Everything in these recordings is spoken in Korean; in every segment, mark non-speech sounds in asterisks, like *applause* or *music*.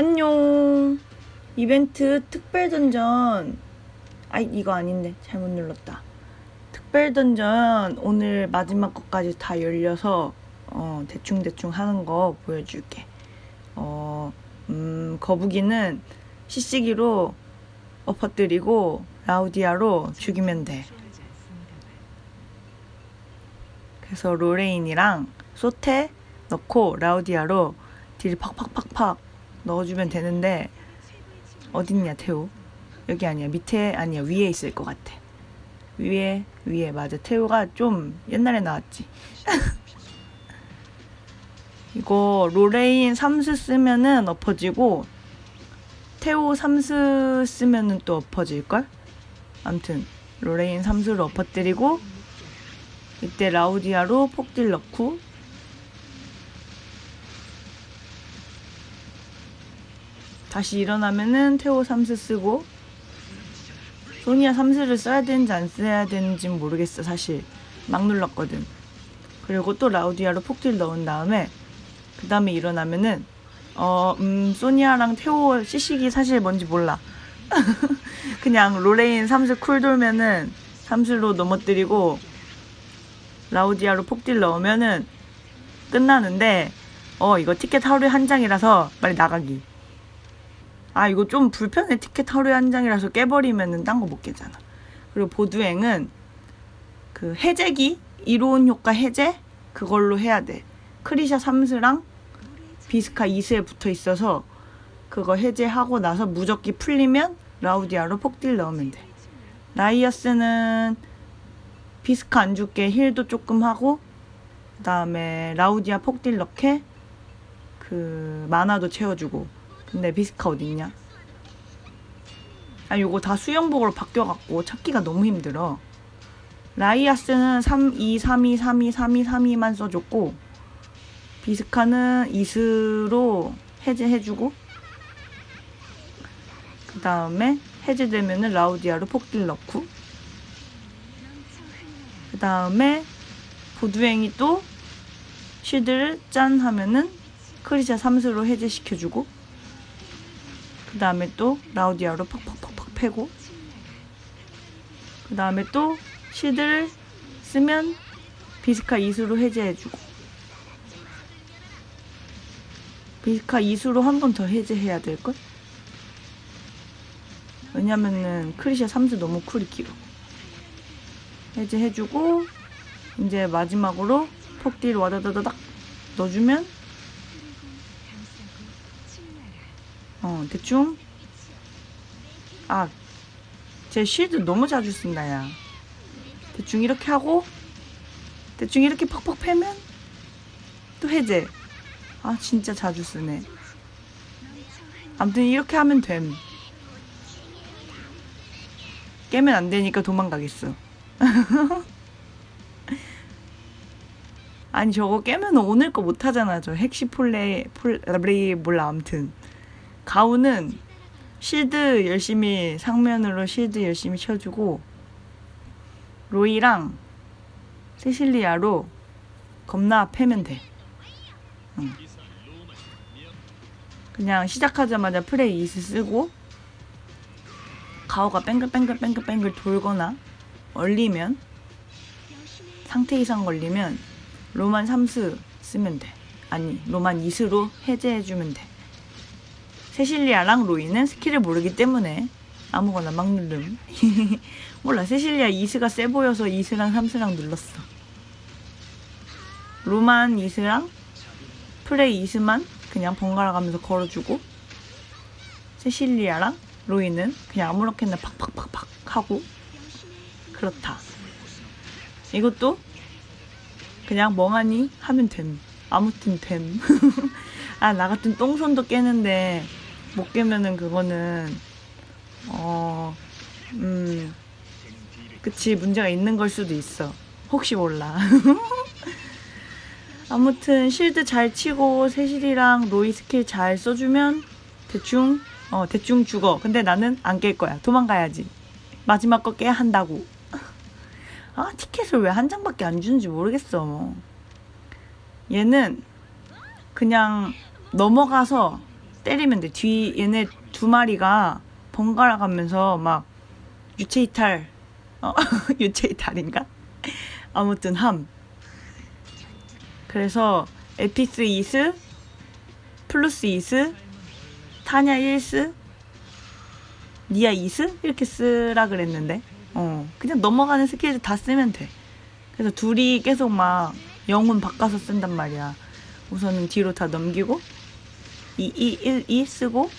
안녕. 이벤트 특별 던전. 아이, 이거 아닌데. 잘못 눌렀다. 특별 던전 오늘 마지막 것까지 다 열려서 어, 대충대충 하는 거 보여줄게. 어, 음, 거북이는 시시기로 엎어뜨리고 라우디아로 죽이면 돼. 그래서 로레인이랑 소테 넣고 라우디아로 딜 팍팍팍팍 넣어주면 되는데 어딨냐 태우? 여기 아니야. 밑에 아니야. 위에 있을 것 같아. 위에 위에. 맞아. 태우가 좀 옛날에 나왔지. *laughs* 이거 로레인 삼스 쓰면은 엎어지고 태우 삼스 쓰면은 또 엎어질걸? 암튼 로레인 삼스를 엎어뜨리고 이때 라우디아로 폭딜 넣고 다시 일어나면은 태오 삼스 쓰고 소니아 삼스를 써야 되는지 안 써야 되는지 모르겠어 사실. 막 눌렀거든. 그리고 또 라우디아로 폭딜 넣은 다음에 그 다음에 일어나면은 어, 음, 소니아랑 태오 시식이 사실 뭔지 몰라. *laughs* 그냥 로레인 삼스 쿨 돌면은 삼스로 넘어뜨리고 라우디아로 폭딜 넣으면은 끝나는데 어 이거 티켓 하루에 한 장이라서 빨리 나가기 아 이거 좀 불편해. 티켓 하루에 한 장이라서 깨버리면은 딴 거 못 깨잖아. 그리고 보드행은 그 해제기? 이로운 효과 해제? 그걸로 해야 돼. 크리샤 3스랑 비스카 2스에 붙어 있어서 그거 해제하고 나서 무적기 풀리면 라우디아로 폭딜 넣으면 돼. 라이어스는 비스카 안 줄게. 힐도 조금 하고 그 다음에 라우디아 폭딜 넣게 그 만화도 채워주고 근데 비스카 어딨냐? 아 요거 다 수영복으로 바뀌어갖고 찾기가 너무 힘들어. 라이아스는 3, 2, 3, 2, 3, 2, 3, 2, 3, 2만 써줬고 비스카는 이스로 해제해주고 그 다음에 해제되면은 라우디아로 폭딜 넣고 그 다음에 보드행이 또 쉴드를 짠 하면은 크리샤 3스로 해제시켜주고 그 다음에 또 라우디아로 팍팍팍팍 패고. 그 다음에 또 쉴드를 쓰면 비스카 2수로 해제해주고. 비스카 2수로 한 번 더 해제해야 될걸? 왜냐면은 크리샤 3수 너무 쿨이 길어. 해제해주고 이제 마지막으로 폭딜 와다다다닥 넣어주면 어 대충 아 제 쉴드 너무 자주 쓴다 야. 대충 이렇게 하고 대충 이렇게 팍팍 패면 또 해제. 아 진짜 자주 쓰네. 아무튼 이렇게 하면 됨. 깨면 안 되니까 도망가겠어. *laughs* 아니 저거 깨면 오늘 거 못하잖아. 저 핵시 폴레 폴레 몰라 아무튼 가우는 실드 열심히 상면으로 실드 열심히 쳐주고 로이랑 세실리아로 겁나 패면 돼 응. 그냥 시작하자마자 프레이 이스 쓰고 가오가 뺑글뺑글뺑글뺑글 돌거나 얼리면 상태 이상 걸리면 로만 3스 쓰면 돼. 아니, 로만 2스로 해제해주면 돼. 세실리아랑 로이는 스킬을 모르기 때문에 아무거나 막 누름. *laughs* 몰라, 세실리아 2스가 세 보여서 2스랑 3스랑 눌렀어. 로만 2스랑 프레이 2스만 그냥 번갈아 가면서 걸어주고 세실리아랑 로이는 그냥 아무렇게나 팍팍팍팍 하고 그렇다. 이것도 그냥 멍하니 하면 됨. 아무튼 됨. *laughs* 아, 나 같은 똥손도 깨는데 못 깨면은 그거는 어, 음, 그치 문제가 있는 걸 수도 있어. 혹시 몰라. *laughs* 아무튼 실드 잘 치고 세실이랑 로이 스킬 잘 써주면 대충 어 대충 죽어. 근데 나는 안 깰 거야. 도망가야지. 마지막 거 깨야 한다고. *laughs* 아 티켓을 왜 한 장밖에 안 주는지 모르겠어. 얘는 그냥 넘어가서 때리면 돼. 뒤 얘네 두 마리가 번갈아 가면서 막 유체 이탈 어 *laughs* 유체 이탈인가? 아무튼 함. 그래서 에피스 이스 플루스 이스 타냐 1스 니아 이스 이렇게 쓰라 그랬는데 어 그냥 넘어가는 스킬들 다 쓰면 돼. 그래서 둘이 계속 막 영혼 바꿔서 쓴단 말이야. 우선은 뒤로 다 넘기고 2, 2, 1, 2 쓰고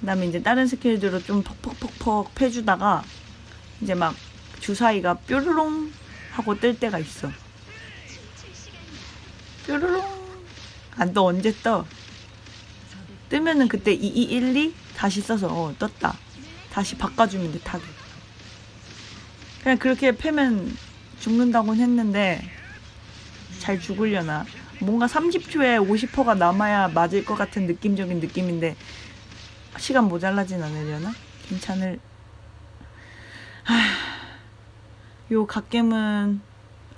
그 다음에 이제 다른 스킬들로 좀 퍽퍽퍽퍽 패주다가 이제 막 주사위가 뾰루롱 하고 뜰 때가 있어. 뾰루롱. 아, 너 언제 떠? 뜨면은 그때 2, 2, 1, 2 다시 써서 어, 떴다. 다시 바꿔주면 돼, 타겟. 그냥 그렇게 패면 죽는다고는 했는데 잘 죽으려나. 뭔가 30초에 50%가 남아야 맞을 것 같은 느낌적인 느낌인데 시간 모자라진 않으려나? 괜찮을. 하... 요 갓겜은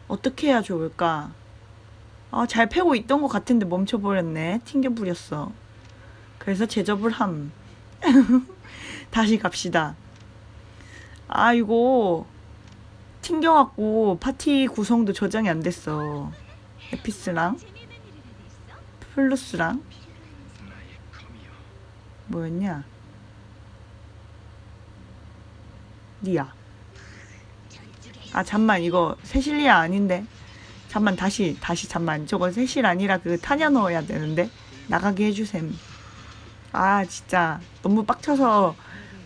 어떻게 해야 좋을까? 아, 잘 패고 있던 것 같은데 멈춰버렸네. 튕겨부렸어. 그래서 제접을 함. *laughs* 다시 갑시다. 아, 이거 튕겨갖고 파티 구성도 저장이 안 됐어. 에피스랑 플루스랑 뭐였냐? 니아. 아 잠만 이거 세실리아 아닌데. 잠만 다시 다시 잠만 저거 세실 아니라 그 타냐 넣어야 되는데 나가게 해주셈. 아 진짜 너무 빡쳐서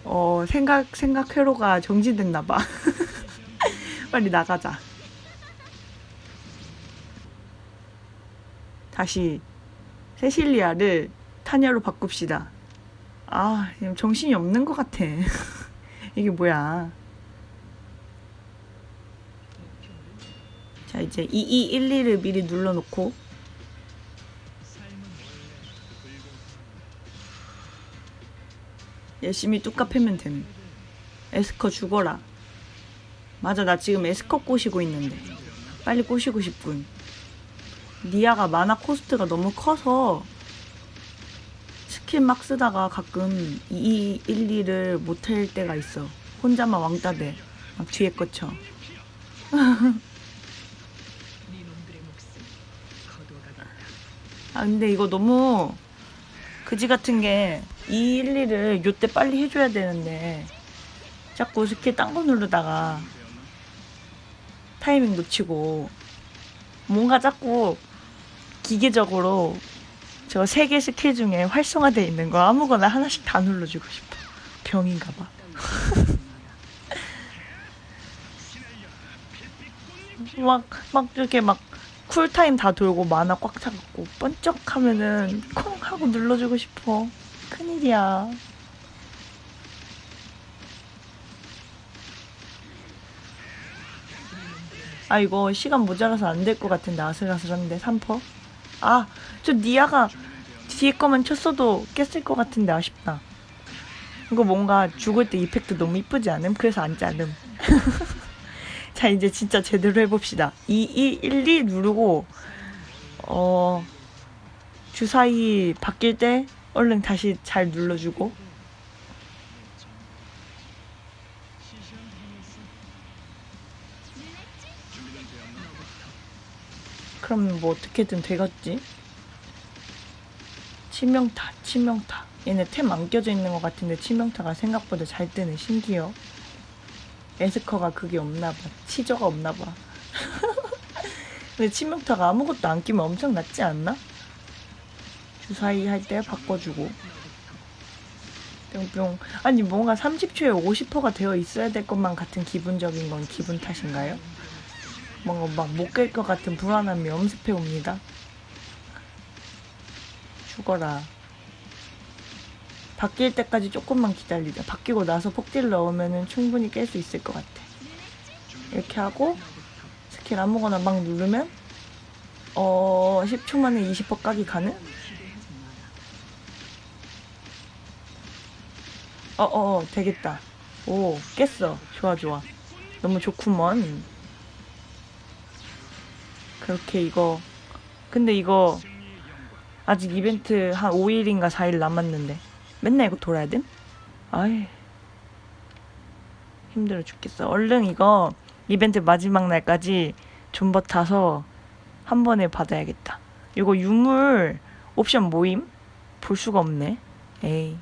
어 생각 생각 회로가 정지됐나 봐. *laughs* 빨리 나가자. 다시 세실리아를 타냐로 바꿉시다. 아, 정신이 없는 것 같아. *laughs* 이게 뭐야. 자, 이제 2212를 미리 눌러놓고 열심히 뚝까 패면 됨. 에스커 죽어라. 맞아, 나 지금 에스커 꼬시고 있는데. 빨리 꼬시고 싶군. 니아가 마나 코스트가 너무 커서 스킬 막 쓰다가 가끔 2, 1, 2를 못할 때가 있어. 혼자만 왕따 돼. 막 뒤에 거쳐. *laughs* 아, 근데 이거 너무 그지 같은 게 2, 1, 2를 요때 빨리 해줘야 되는데 자꾸 스킬 딴 거 누르다가 타이밍 놓치고 뭔가 자꾸 기계적으로 저 세 개 스킬 중에 활성화돼 있는 거 아무거나 하나씩 다 눌러주고 싶어. 병인가 봐. *laughs* 막, 막 이렇게 막 쿨타임 다 돌고 만화 꽉 차갖고 번쩍 하면은 콩 하고 눌러주고 싶어. 큰일이야. 아 이거 시간 모자라서 안 될 것 같은데 아슬아슬한데 3퍼? 아, 저 니아가 뒤에 거만 쳤어도 깼을 것 같은데 아쉽다. 이거 뭔가 죽을 때 이펙트 너무 이쁘지 않음? 그래서 안 짜름. *laughs* 자, 이제 진짜 제대로 해봅시다. 2, 2, 1, 2 누르고, 어, 주사위 바뀔 때 얼른 다시 잘 눌러주고. 그럼 뭐 어떻게든 되겠지? 치명타, 치명타. 얘네 템 안 껴져 있는 것 같은데 치명타가 생각보다 잘 뜨네. 신기해. 에스커가 그게 없나 봐. 치저가 없나 봐. *laughs* 근데 치명타가 아무것도 안 끼면 엄청 낫지 않나? 주사위 할 때 바꿔주고. 뿅뿅. 아니 뭔가 30초에 50%가 되어 있어야 될 것만 같은 기분적인 건 기분 탓인가요? 뭔가 막 못 깰 것 같은 불안함이 엄습해 옵니다. 죽어라. 바뀔 때까지 조금만 기다리자. 바뀌고 나서 폭딜 넣으면 충분히 깰 수 있을 것 같아. 이렇게 하고 스킬 아무거나 막 누르면 어 10초 만에 20% 까기 가능? 어어어 어, 되겠다. 오 깼어. 좋아 좋아. 너무 좋구먼. 그렇게 이거. 근데 이거 아직 이벤트 한 5일인가 4일 남았는데 맨날 이거 돌아야 됨? 아이 힘들어 죽겠어. 얼른 이거 이벤트 마지막 날까지 존버 타서 한 번에 받아야겠다. 이거 유물 옵션 모임? 볼 수가 없네. 에이